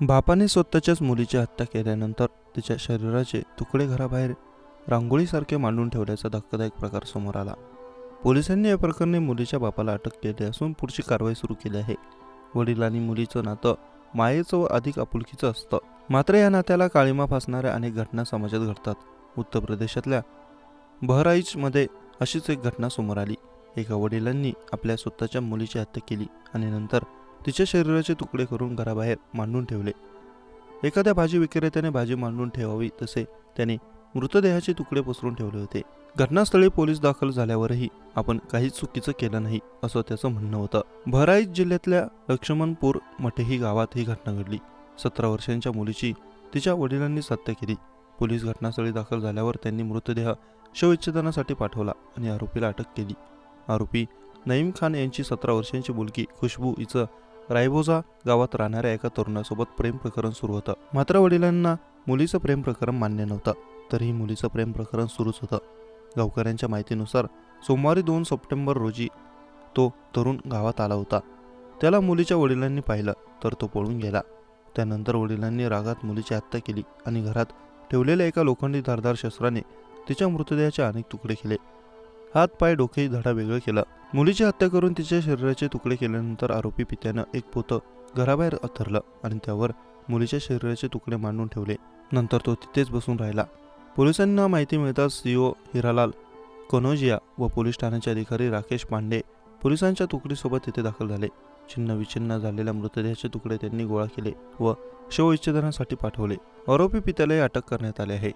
बापाने स्वतःच्याच मुलीची हत्या केल्यानंतर तिच्या शरीराचे तुकडे घराबाहेर रांगोळीसारखे मांडून ठेवल्याचा धक्कादायक प्रकार समोर आला. पोलिसांनी या प्रकरणी मुलीच्या बापाला अटक केली असून पुढची कारवाई सुरू केली आहे. वडील आणि मुलीचं नातं मायेचं व अधिक आपुलकीचं असतं. मात्र या नात्याला काळीमा फासणाऱ्या अनेक घटना समाजात घडतात. उत्तर प्रदेशातल्या बहराईचमध्ये अशीच एक घटना समोर आली. एका वडिलांनी आपल्या स्वतःच्या मुलीची हत्या केली आणि नंतर तिच्या शरीराचे तुकडे करून घराबाहेर मांडून ठेवले. एखाद्या भाजी विक्रेत्याने भाजी मांडून ठेवावी तसे त्याने मृतदेहाचे तुकडे पसरून ठेवले होते. घटनास्थळी पोलीस दाखल झाल्यावरही आपण काहीच चुकीचं केलं नाही असं त्याचं म्हणणं होतं. बहराईच जिल्ह्यातल्या लक्ष्मणपूर मठेही गावात ही घटना घडली. सतरा वर्षांच्या मुलीची तिच्या वडिलांनीच हत्या केली. पोलीस घटनास्थळी दाखल झाल्यावर त्यांनी मृतदेह शवविच्छेदनासाठी पाठवला आणि आरोपीला अटक केली. आरोपी नईम खान यांची सतरा वर्षांची मुलगी खुशबू हिचं रायबोजा गावात राहणाऱ्या एका तरुणासोबत प्रेम प्रकरण सुरू होतं. मात्र वडिलांना मुलीचं प्रेम प्रकरण मान्य नव्हतं. तरीही मुलीचं प्रेम प्रकरण सुरूच होतं. गावकऱ्यांच्या माहितीनुसार सोमवारी दोन सप्टेंबर रोजी तो तरुण गावात आला होता. त्याला मुलीच्या वडिलांनी पाहिलं तर तो पळून गेला. त्यानंतर वडिलांनी रागात मुलीची हत्या केली आणि घरात ठेवलेल्या एका लोखंडी धारदार शस्त्राने तिच्या मृतदेहाचे अनेक तुकडे केले. हात पाय डोके धडा वेगळं केलं. मुलीची हत्या करून तिच्या शरीराचे तुकडे केल्यानंतर आरोपी पित्यानं एक पोतं घराबाहेर अथरलं आणि त्यावर मुलीच्या शरीराचे तुकडे मांडून ठेवले. नंतर तो तिथेच बसून राहिला. पोलिसांना माहिती मिळताच सीओ हिरालाल कनोजिया व पोलीस ठाण्याचे अधिकारी राकेश पांडे पोलिसांच्या तुकडीसोबत तिथे दाखल झाले. छिन्न विछिन्न झालेल्या मृतदेहाचे तुकडे त्यांनी गोळा केले व शवविच्छेदनासाठी पाठवले. आरोपी पित्यालाही अटक करण्यात आले आहे.